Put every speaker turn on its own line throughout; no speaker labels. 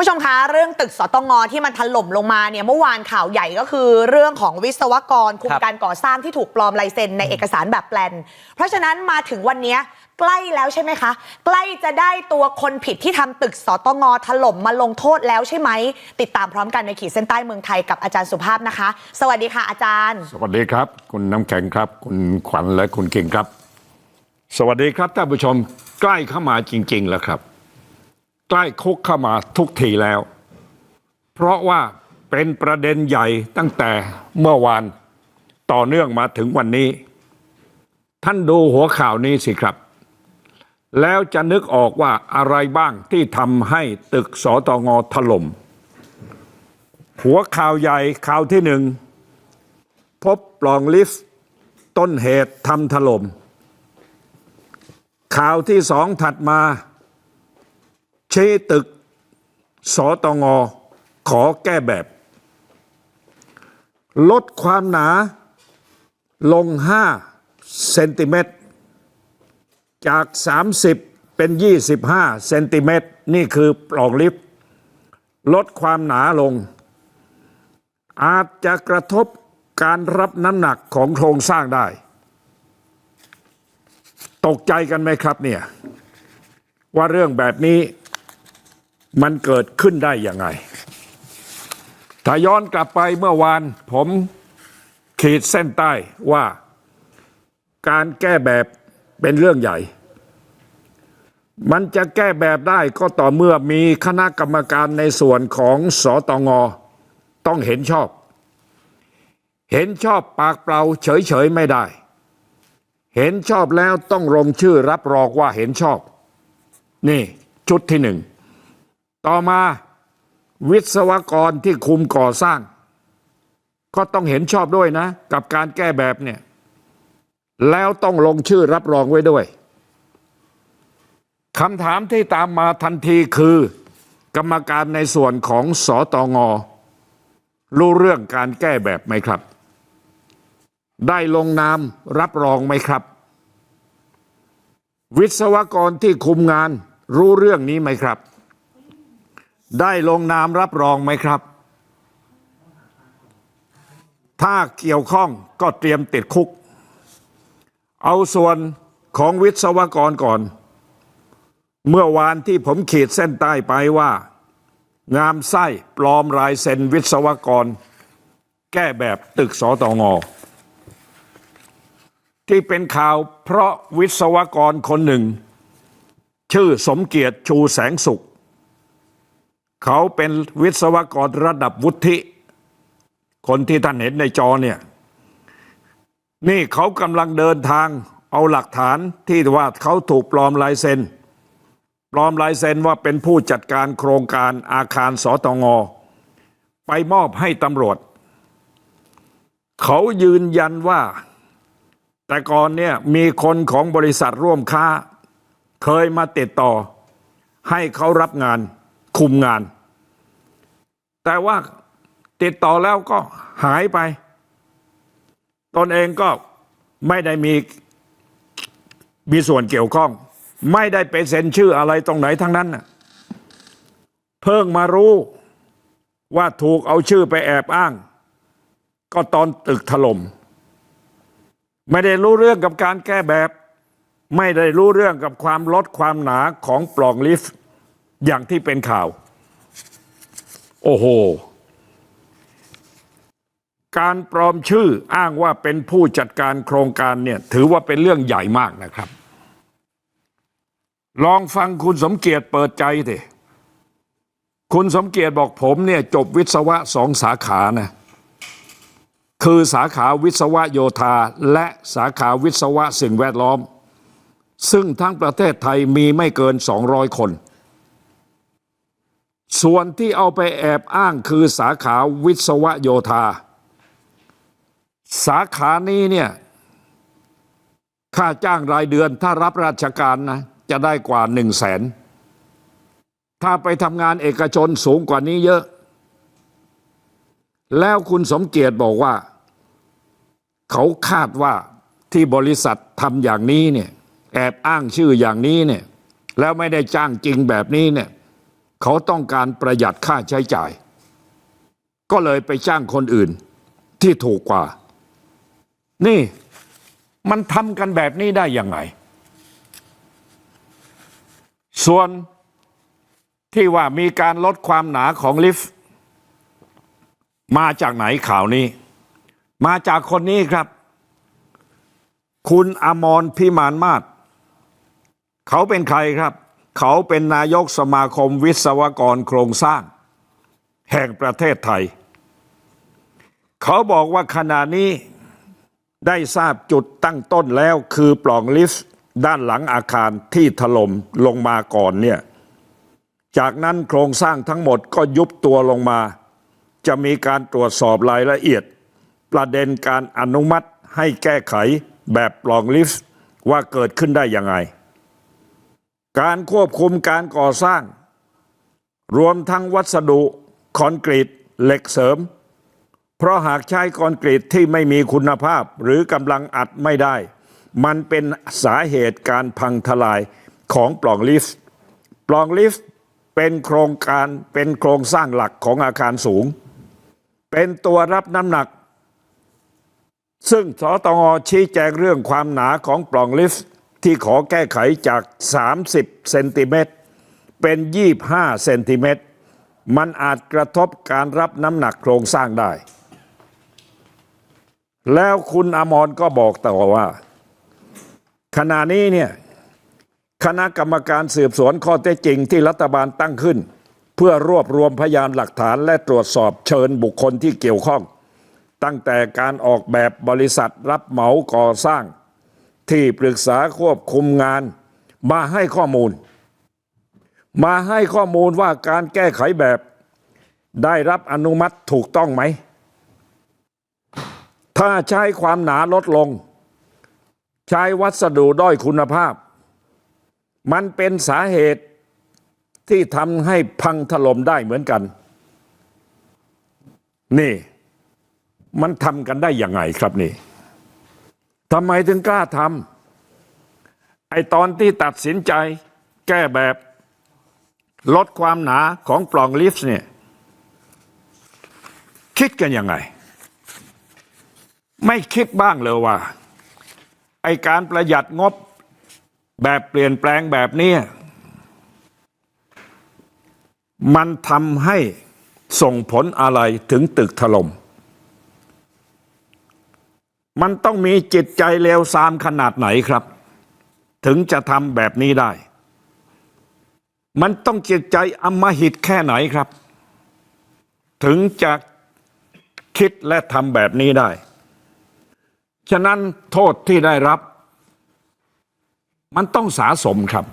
ผู้ชมคะเรื่องตึกสตงที่มันถล่มลงมาเนี่ยเมื่อวานข่าวใหญ่ก็คือเรื่องของวิศวกรคุม
ครับ
การก่อสร้างที่ถูกปลอมลายเซ็นในเอกสารแบบแปลน เพราะฉะนั้นมาถึงวันเนี้ยใกล้แล้วใช่ไหมคะ ใกล้จะได้ตัวคนผิดที่ทำตึกสตงถล่มมาลงโทษแล้วใช่ไหม ติดตามพร้อมกันในขีดเส้นใต้เมืองไทยกับอาจารย์สุภาพนะคะ สวัสดีค่ะอาจารย์
สวัสดีครับ คุณน้ำแข็งครับ คุณขวัญและคุณเก่งครับ สวัสดีครับท่านผู้ชมใกล้เข้ามาจริง ๆ แล้วครับ ใกล้คุกเข้ามาทุกทีแล้ว เพราะว่าเป็นประเด็นใหญ่ตั้งแต่เมื่อวานต่อเนื่องมาถึงวันนี้ ท่านดูหัวข่าวนี้สิครับ แล้วจะนึกออกว่าอะไรบ้างที่ทำให้ตึกสตงถล่มหัวข่าวใหญ่ข่าวที่หนึ่ง พบปล่องลิฟต์ต้นเหตุทำถล่มข่าวที่สองถัดมา ชี้ตึกสตงขอแก้แบบ ลดความหนาลง 5 เซนติเมตร จาก 30 เป็น 25 เซนติเมตร นี่คือปล่องลิฟต์ลดความหนาลง อาจจะกระทบการรับน้ำหนักของโครงสร้างได้ ตกใจกันไหมครับเนี่ย ว่าเรื่องแบบนี้ มันเกิดขึ้นได้ยังไง ถ้าย้อนกลับไปเมื่อวานผมขีดเส้นใต้ว่าการแก้แบบเป็นเรื่องใหญ่ มันจะแก้แบบได้ก็ต่อเมื่อมีคณะกรรมการในส่วนของสอตงต้องเห็นชอบ เห็นชอบปากเปล่าเฉยๆไม่ได้ เห็นชอบแล้วต้องลงชื่อรับรองว่าเห็นชอบ นี่ชุดที่หนึ่ง ต่อมาวิศวกรที่คุมก่อสร้าง ก็ต้องเห็นชอบด้วยนะ กับการแก้แบบเนี่ย แล้วต้องลงชื่อรับรองไว้ด้วยคำถามที่ตามมาทันทีคือ กรรมการในส่วนของสอตงรู้เรื่องการแก้แบบไหมครับ ได้ลงนามรับรองไหมครับ วิศวกรที่คุมงานรู้เรื่องนี้ไหมครับ ได้ลงนามรับรองไหมครับ ถ้าเกี่ยวข้องก็เตรียมติดคุก เอาส่วนของวิศวกรก่อน เมื่อวานที่ผมขีดเส้นใต้ไปว่า งามไส้ปลอมลายเซ็นวิศวกร แก้แบบตึกสตองอที่เป็นข่าวเพราะวิศวกรคนหนึ่ง ชื่อสมเกียรติชูแสงสุข เขาเป็นวิศวกรระดับวุฒิ คนที่ท่านเห็นในจอเนี่ย นี่เขากำลังเดินทางเอาหลักฐานที่ว่าเขาถูกปลอมลายเซ็น ปลอมลายเซ็นว่าเป็นผู้จัดการโครงการอาคารสตงไปมอบให้ตำรวจ เขายืนยันว่า แต่ก่อนเนี่ยมีคนของบริษัทร่วมค้า เคยมาติดต่อ ให้เขารับงาน คุมงาน แต่ว่าติดต่อแล้วก็หายไป ตนเองก็ไม่ได้มีมีส่วนเกี่ยวข้อง ไม่ได้ไปเซ็นชื่ออะไรตรงไหนทั้งนั้นน่ะเพิ่งมารู้ว่าถูกเอาชื่อไปแอบอ้าง ก็ตอนตึกถล่มไม่ได้รู้เรื่องกับการแก้แบบ ไม่ได้รู้เรื่องกับความลดความหนาของปล่องลิฟต์ อย่างที่เป็นข่าว โอ้โห การปลอมชื่ออ้างว่าเป็นผู้จัดการโครงการเนี่ย ถือว่าเป็นเรื่องใหญ่มากนะครับ ลองฟังคุณสมเกียรติเปิดใจสิคุณสมเกียรติบอกผมเนี่ย จบวิศวะสองสาขานะ คือสาขาวิศวะโยธาและสาขาวิศวะสิ่งแวดล้อม ซึ่งทั้งประเทศไทยมีไม่เกิน 200 คน ส่วนที่เอาไปแอบอ้างคือสาขาวิศวโยธา สาขานี้เนี่ยค่าจ้างรายเดือนถ้ารับราชการนะจะได้กว่าหนึ่งแสนถ้าไปทำงานเอกชนสูงกว่านี้เยอะ แล้วคุณสมเกียรติบอกว่า เขาคาดว่าที่บริษัททำอย่างนี้เนี่ยแอบอ้างชื่ออย่างนี้เนี่ยแล้วไม่ได้จ้างจริงแบบนี้เนี่ย เขาต้องการประหยัดค่าใช้จ่าย ก็เลยไปจ้างคนอื่นที่ถูกกว่า นี่มันทำกันแบบนี้ได้ยังไง ส่วนที่ว่ามีการลดความหนาของลิฟต์ มาจากไหนข่าวนี้ มาจากคนนี้ครับ คุณอมรพิมานมาศเขาเป็นใครครับ เขาเป็นนายกสมาคมวิศวกรโครงสร้าง แห่งประเทศไทย เขาบอกว่าขณะนี้ได้ทราบจุดตั้งต้นแล้วคือปล่องลิฟต์ด้านหลังอาคารที่ถล่มลงมาก่อนเนี่ย จากนั้นโครงสร้างทั้งหมดก็ยุบตัวลงมา จะมีการตรวจสอบรายละเอียด ประเด็นการอนุมัติให้แก้ไขแบบปล่องลิฟต์ว่าเกิดขึ้นได้ยังไง การควบคุมการก่อสร้าง รวมทั้งวัสดุคอนกรีตเหล็กเสริม เพราะหากใช้คอนกรีตที่ไม่มีคุณภาพหรือกำลังอัดไม่ได้ มันเป็นสาเหตุการพังทลายของปล่องลิฟต์ปล่องลิฟต์เป็นโครงการเป็นโครงสร้างหลักของอาคารสูง เป็นตัวรับน้ำหนัก ซึ่งสตงชี้แจงเรื่องความหนาของปล่องลิฟต์ ที่ขอแก้ไขจาก 30 เซนติเมตรเป็น 25 เซนติเมตร มันอาจกระทบการรับน้ำหนักโครงสร้างได้ แล้วคุณอมรก็บอกต่อว่า ขณะนี้เนี่ยคณะกรรมการสืบสวนข้อเท็จจริงที่รัฐบาลตั้งขึ้น เพื่อรวบรวมพยานหลักฐานและตรวจสอบเชิญบุคคลที่เกี่ยวข้อง ตั้งแต่การออกแบบบริษัทรับเหมาก่อสร้าง ที่ปรึกษาควบคุมงาน มาให้ข้อมูล มาให้ข้อมูลว่าการแก้ไขแบบ ได้รับอนุมัติถูกต้องไหม ถ้าใช้ความหนาลดลง ใช้วัสดุด้อยคุณภาพ มันเป็นสาเหตุที่ทำให้พังถล่มได้เหมือนกัน นี่ มันทำกันได้ยังไงครับนี่ ทำไมถึงกล้าทำไอตอนที่ตัดสินใจแก้แบบลดความหนาของปล่องลิฟต์เนี่ย คิดกันยังไง ไม่คิดบ้างเลยว่า ไอการประหยัดงบแบบเปลี่ยนแปลงแบบนี้ มันทำให้ส่งผลอะไรถึงตึกถล่ม มันต้องมีจิตใจเลวทรามขนาดไหนครับ ถึงจะทำแบบนี้ได้ มันต้องจิตใจอำมหิตแค่ไหนครับ ถึงจะคิดและทำแบบนี้ได้ ฉะนั้นโทษที่ได้รับ มันต้องสาสมครับ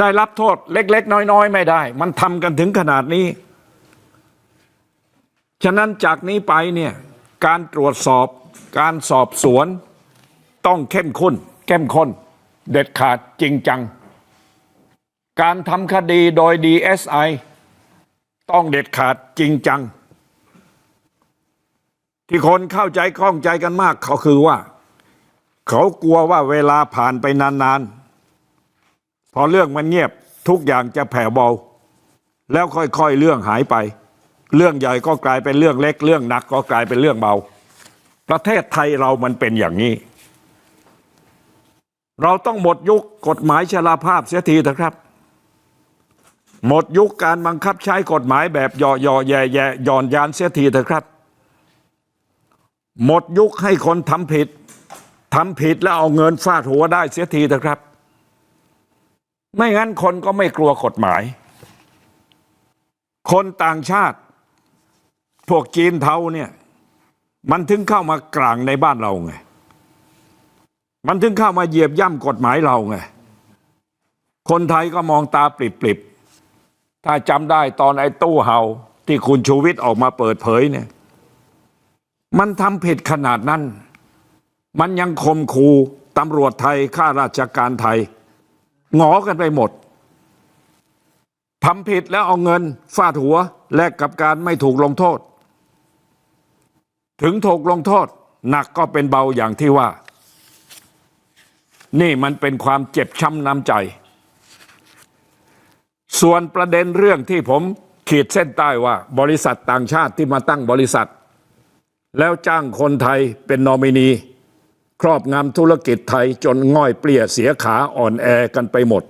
ได้รับโทษเล็ก ๆ น้อย ๆ ไม่ได้ มันทำกันถึงขนาดนี้ ฉะนั้นจากนี้ไปเนี่ย การตรวจสอบการสอบสวนต้องเข้มข้นเข้มข้น เด็ดขาดจริงจัง การทำคดีโดย DSI ต้องเด็ดขาดจริงจัง ที่คนเข้าใจข้องใจกันมากเขาคือว่า เขากลัวว่าเวลาผ่านไปนานๆ พอเรื่องมันเงียบทุกอย่างจะแผ่เบา แล้วค่อยๆเรื่องหายไป เรื่องใหญ่ก็กลายเป็นเรื่องเล็ก เรื่องหนักก็กลายเป็นเรื่องเบา ประเทศไทยเรามันเป็นอย่างนี้ เราต้องหมดยุคกฎหมายชราภาพเสียทีเถอะครับ หมดยุคการบังคับใช้กฎหมายแบบย่อๆแย่ๆย่อนยานเสียทีเถอะครับ หมดยุคให้คนทำผิดทำผิดแล้วเอาเงินฟาดหัวได้เสียทีเถอะครับ ไม่งั้นคนก็ไม่กลัวกฎหมาย คนต่างชาติ พวกจีนเทาเนี่ย มันถึงเข้ามากลางในบ้านเราไง มันถึงเข้ามาเหยียบย่ำกฎหมายเราไง คนไทยก็มองตาปริบๆ ถ้าจำได้ตอนไอ้ตู้เห่าที่คุณชูวิทย์ออกมาเปิดเผยเนี่ย มันทำผิดขนาดนั้น มันยังคมคูตำรวจไทยข้าราชการไทยหงอกันไปหมดทำผิดแล้วเอาเงินฟาดหัวแลกกับการไม่ถูกลงโทษ ถึงถูกลงโทษหนักก็เป็นเบาอย่างที่ว่า นี่มันเป็นความเจ็บช้ำน้ำใจ ส่วนประเด็นเรื่องที่ผมขีดเส้นใต้ว่า บริษัทต่างชาติที่มาตั้งบริษัท แล้วจ้างคนไทยเป็นนอมินี ครอบงำธุรกิจไทยจนง่อยเปลี่ยเสียขาอ่อนแอกันไปหมด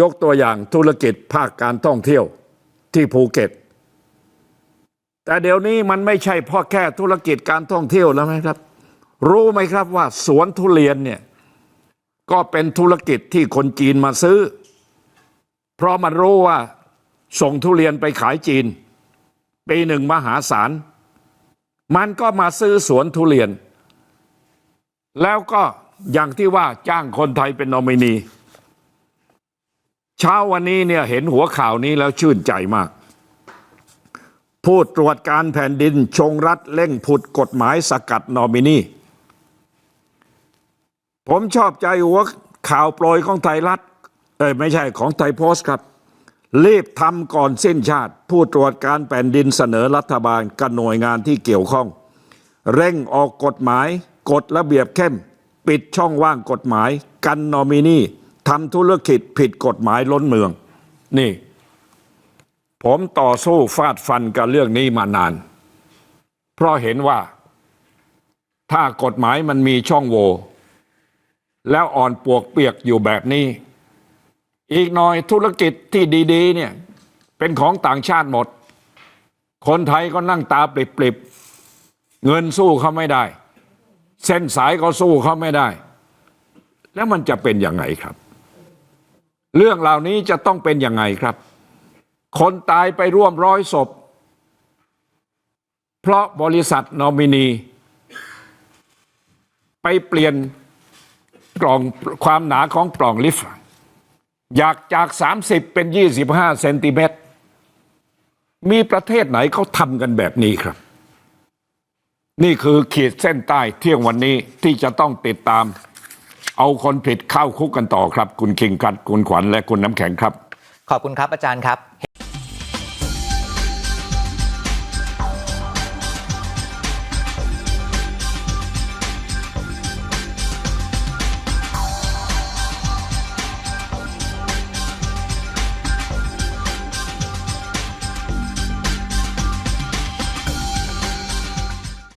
ยกตัวอย่างธุรกิจภาคการท่องเที่ยวที่ภูเก็ต แต่เดี๋ยวนี้มันไม่ใช่พ่อแค่ธุรกิจการท่องเที่ยวแล้วไหมครับ รู้ไหมครับว่าสวนทุเรียนเนี่ยก็เป็นธุรกิจที่คนจีนมาซื้อ เพราะมันรู้ว่าส่งทุเรียนไปขายจีน ปีหนึ่งมหาศาล มันก็มาซื้อสวนทุเรียน แล้วก็อย่างที่ว่าจ้างคนไทยเป็นนอมินี เช้าวันนี้เนี่ยเห็นหัวข่าวนี้แล้วชื่นใจมาก ผู้ตรวจการแผ่นดินชงรัฐเร่งผุดกฎหมายสกัดนอมินีผมชอบใจหัวข่าวโปรยของไทยรัฐเอ้ยไม่ใช่ของไทยโพสต์ครับ รีบทำก่อนสิ้นชาติ ผู้ตรวจการแผ่นดินเสนอรัฐบาลกับหน่วยงานที่เกี่ยวข้อง เร่งออกกฎหมายกฎระเบียบเข้ม ปิดช่องว่างกฎหมาย กันนอมินีทำธุรกิจผิดกฎหมายล้นเมือง นี่ ผมต่อสู้ฟาดฟันกับเรื่องนี้มานาน เพราะเห็นว่า ถ้ากฎหมายมันมีช่องโหว่แล้วอ่อนปวกเปียกอยู่แบบนี้ อีกหน่อยธุรกิจที่ดี ๆ เนี่ย เป็นของต่างชาติหมด คนไทยก็นั่งตาปริบๆ เงินสู้เขาไม่ได้ เส้นสายก็สู้เขาไม่ได้ แล้วมันจะเป็นยังไงครับ เรื่องเหล่านี้จะต้องเป็นยังไงครับ คนตายไปร่วมร้อยศพ เพราะบริษัทนอมินี ไปเปลี่ยนกล่องความหนาของปล่องลิฟต์อยากจาก 30 เป็น 25เซนติเมตรมีประเทศไหนเขาทำกันแบบนี้ครับ นี่คือขีดเส้นใต้เที่ยงวันนี้ที่จะต้องติดตาม เอาคนผิดเข้าคุกกันต่อครับ คุณคิงคัดคุณขวัญและคุณน้ำแข็งครับ
ขอบคุณครับอาจารย์ครับ